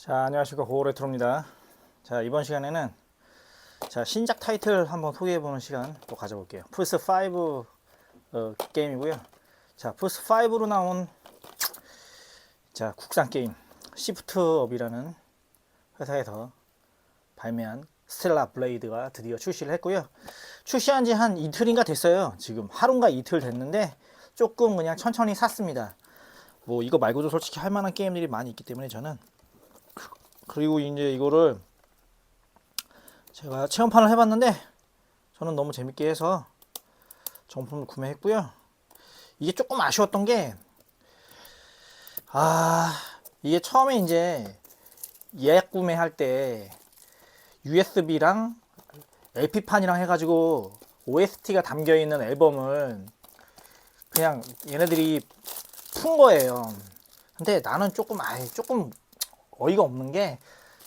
자, 안녕하십니까. 고고레트로입니다. 자, 이번 시간에는 자, 신작 타이틀 한번 소개해보는 시간 또 가져볼게요. 플스5 어, 게임이고요. 자, 플스5로 나온 자, 국산 게임 시프트업이라는 회사에서 발매한 스텔라 블레이드가 드디어 출시를 했고요. 출시한 지 한 이틀인가 됐어요. 지금 하루인가 이틀 됐는데 조금 그냥 천천히 샀습니다. 뭐 이거 말고도 솔직히 할 만한 게임들이 많이 있기 때문에 저는 그리고 이제 이거를 제가 체험판을 해봤는데 저는 너무 재밌게 해서 정품을 구매했고요. 이게 조금 아쉬웠던 게, 아, 이게 처음에 이제 예약 구매할 때 USB랑 LP판이랑 해가지고 OST가 담겨 있는 앨범을 그냥 얘네들이 푼 거예요. 근데 나는 조금, 아예 조금 어이가 없는 게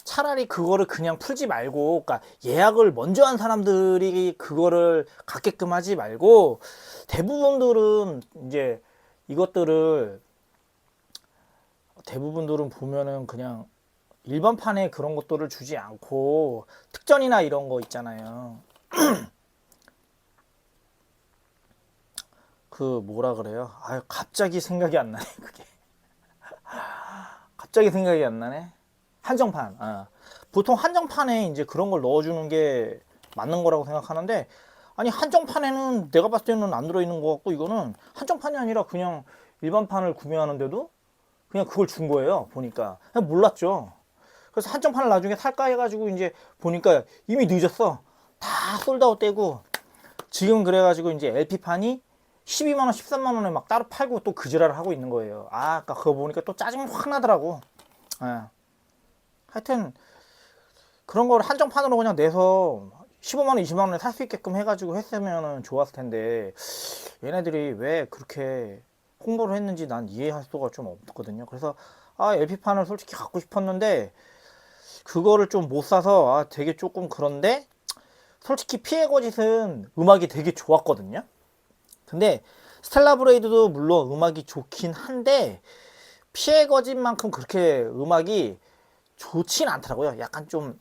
차라리 그거를 그냥 풀지 말고 그러니까 예약을 먼저 한 사람들이 그거를 갖게끔 하지 말고 대부분들은 이제 이것들을 대부분들은 보면은 그냥 일반판에 그런 것들을 주지 않고 특전이나 이런 거 있잖아요. 그 뭐라 그래요? 아 갑자기 생각이 안 나네 그게. 갑자기 생각이 안 나네. 한정판. 아. 보통 한정판에 이제 그런 걸 넣어주는 게 맞는 거라고 생각하는데 아니 한정판에는 내가 봤을 때는 안 들어있는 것 같고 이거는 한정판이 아니라 그냥 일반판을 구매하는데도 그냥 그걸 준 거예요. 보니까 몰랐죠. 그래서 한정판을 나중에 살까 해가지고 이제 보니까 이미 늦었어. 다 솔드아웃 되고 지금 그래가지고 이제 LP판이 12만원, 13만원에 막 따로 팔고 또 그 지랄을 하고 있는 거예요. 아, 아까 그거 보니까 또 짜증이 확 나더라고. 예. 하여튼, 그런 걸 한정판으로 그냥 내서 15만원, 20만원에 살 수 있게끔 해가지고 했으면 좋았을 텐데, 얘네들이 왜 그렇게 홍보를 했는지 난 이해할 수가 좀 없거든요. 그래서, 아, LP판을 솔직히 갖고 싶었는데, 그거를 좀 못 사서, 아, 되게 조금 그런데, 솔직히 피해 거짓은 음악이 되게 좋았거든요. 근데 스텔라 브레이드도 물론 음악이 좋긴 한데 피해 거짓만큼 그렇게 음악이 좋진 않더라고요. 약간 좀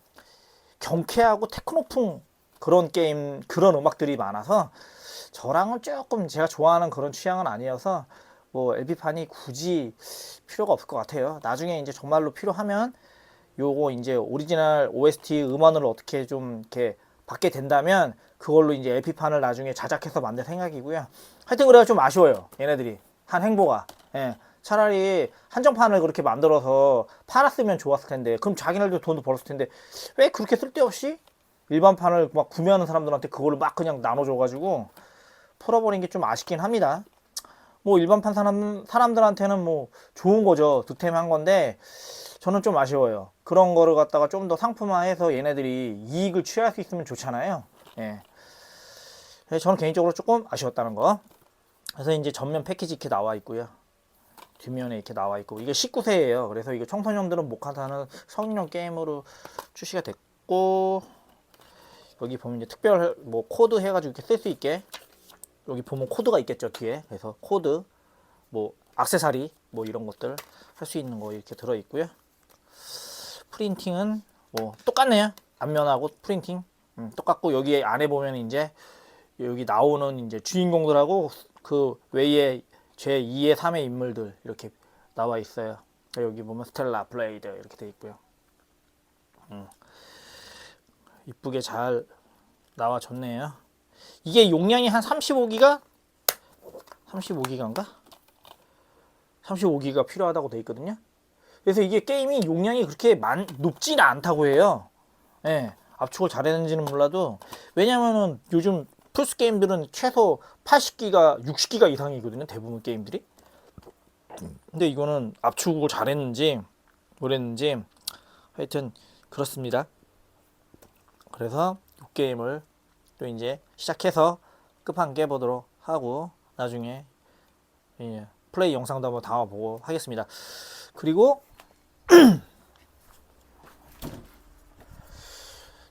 경쾌하고 테크노풍 그런 게임 그런 음악들이 많아서 저랑은 조금 제가 좋아하는 그런 취향은 아니어서 뭐 LP판이 굳이 필요가 없을 것 같아요. 나중에 이제 정말로 필요하면 요거 이제 오리지널 OST 음원을 어떻게 좀 이렇게 받게 된다면 그걸로 이제 LP판을 나중에 자작해서 만들 생각이고요. 하여튼 그래가 좀 아쉬워요. 얘네들이 한 행보가. 예. 차라리 한정판을 그렇게 만들어서 팔았으면 좋았을 텐데 그럼 자기네들도 돈도 벌었을 텐데 왜 그렇게 쓸데없이 일반판을 막 구매하는 사람들한테 그거를 막 그냥 나눠줘가지고 풀어버린 게 좀 아쉽긴 합니다. 뭐 일반판 사람 사람들한테는 뭐 좋은 거죠 득템한 건데 저는 좀 아쉬워요. 그런 거를 갖다가 좀 더 상품화해서 얘네들이 이익을 취할 수 있으면 좋잖아요. 예. 저는 개인적으로 조금 아쉬웠다는 거. 그래서 이제 전면 패키지 이렇게 나와 있고요. 뒷면에 이렇게 나와 있고 이게 19세예요. 그래서 이거 청소년들은 못 하는 성인용 게임으로 출시가 됐고 여기 보면 이제 특별 뭐 코드 해가지고 이렇게 쓸 수 있게 여기 보면 코드가 있겠죠 뒤에. 그래서 코드 뭐 악세사리 뭐 이런 것들 할 수 있는 거 이렇게 들어 있고요. 프린팅은 뭐 똑같네요. 앞면하고 프린팅 음, 똑같고 여기 안에 보면 이제 여기 나오는 이제 주인공들하고 그 외에 제 2의 3의 인물들 이렇게 나와 있어요. 여기 보면 스텔라 블레이드 이렇게 돼 있고요. 음. 이쁘게 잘 나와줬네요. 이게 용량이 한 35기가 35기가인가? 35기가 필요하다고 돼 있거든요. 그래서 이게 게임이 용량이 그렇게 많, 높지는 않다고 해요. 예. 압축을 잘했는지는 몰라도 왜냐면은 요즘 플스 게임들은 최소 80기가, 60기가 이상이거든요. 대부분 게임들이. 근데 이거는 압축을 잘했는지 뭐랬는지 하여튼 그렇습니다. 그래서 이 게임을 또 이제 시작해서 끝판 깨보도록 하고 나중에 예, 플레이 영상도 한번 담아보고 하겠습니다. 그리고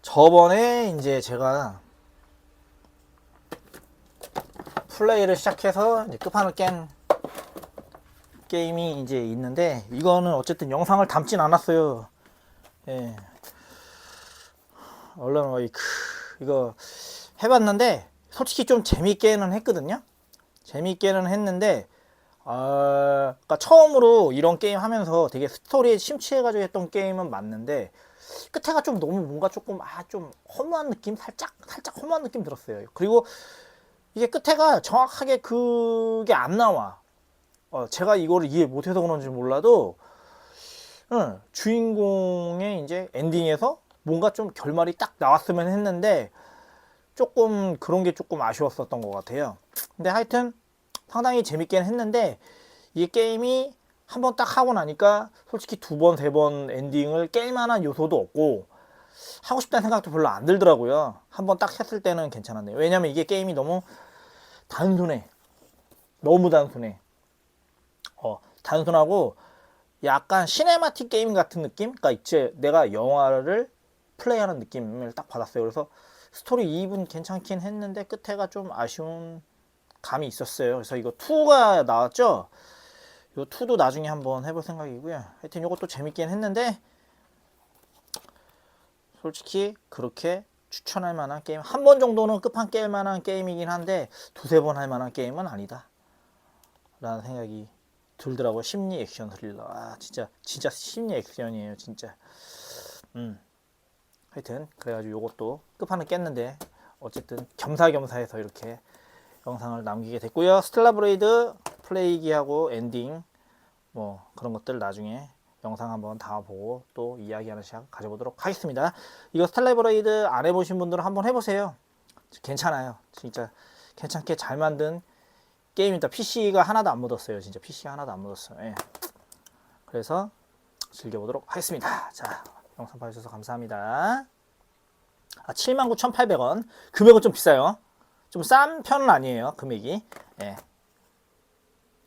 저번에 이제 제가 플레이를 시작해서 이제 끝판을 깬 게임이 이제 있는데 이거는 어쨌든 영상을 담진 않았어요. 예. 얼른 어이크 이거 해봤는데 솔직히 좀 재밌게는 했거든요. 재밌게는 했는데 아, 그러니까 처음으로 이런 게임 하면서 되게 스토리에 심취해가지고 했던 게임은 맞는데 끝에가 좀 너무 뭔가 조금 아 좀 허무한 느낌 살짝 살짝 허무한 느낌 들었어요. 그리고 이게 끝에가 정확하게 그게 안 나와. 어, 제가 이거를 이해 못해서 그런지 몰라도 응, 주인공의 이제 엔딩에서 뭔가 좀 결말이 딱 나왔으면 했는데 조금 그런 게 조금 아쉬웠었던 것 같아요. 근데 하여튼 상당히 재밌게는 했는데 이 게임이 한 번 딱 하고 나니까 솔직히 두 번, 세 번 엔딩을 깰 만한 요소도 없고 하고 싶다는 생각도 별로 안 들더라고요. 한번 딱 했을 때는 괜찮았네요. 왜냐면 이게 게임이 너무 단순해. 너무 단순해. 어, 단순하고 약간 시네마틱 게임 같은 느낌? 그러니까 이제 내가 영화를 플레이하는 느낌을 딱 받았어요. 그래서 스토리 2분 괜찮긴 했는데 끝에가 좀 아쉬운 감이 있었어요. 그래서 이거 2가 나왔죠? 이 2도 나중에 한번 해볼 생각이고요. 하여튼 이것도 재밌긴 했는데 솔직히 그렇게 추천할 만한 게임 한 번 정도는 끝판 깰 만한 게임이긴 한데 두세 번 할 만한 게임은 아니다. 라는 생각이 들더라고요. 심리 액션 스릴러. 아, 진짜, 진짜 심리 액션이에요, 진짜. 음. 하여튼, 그래가지고 요것도 끝판을 깼는데, 어쨌든 겸사겸사해서 이렇게 영상을 남기게 됐고요. 스텔라 브레이드 플레이기하고 엔딩, 뭐, 그런 것들 나중에 영상 한번 담아보고 또 이야기하는 시간 가져보도록 하겠습니다. 이거 스텔라 브레이드 안 해보신 분들은 한번 해보세요. 괜찮아요. 진짜 괜찮게 잘 만든 게임이다. PC가 하나도 안 묻었어요. 진짜 PC가 하나도 안 묻었어요. 예. 그래서 즐겨보도록 하겠습니다. 자, 영상 봐주셔서 감사합니다. 아, 79,800원. 금액은 좀 비싸요. 좀 싼 편은 아니에요. 금액이. 예.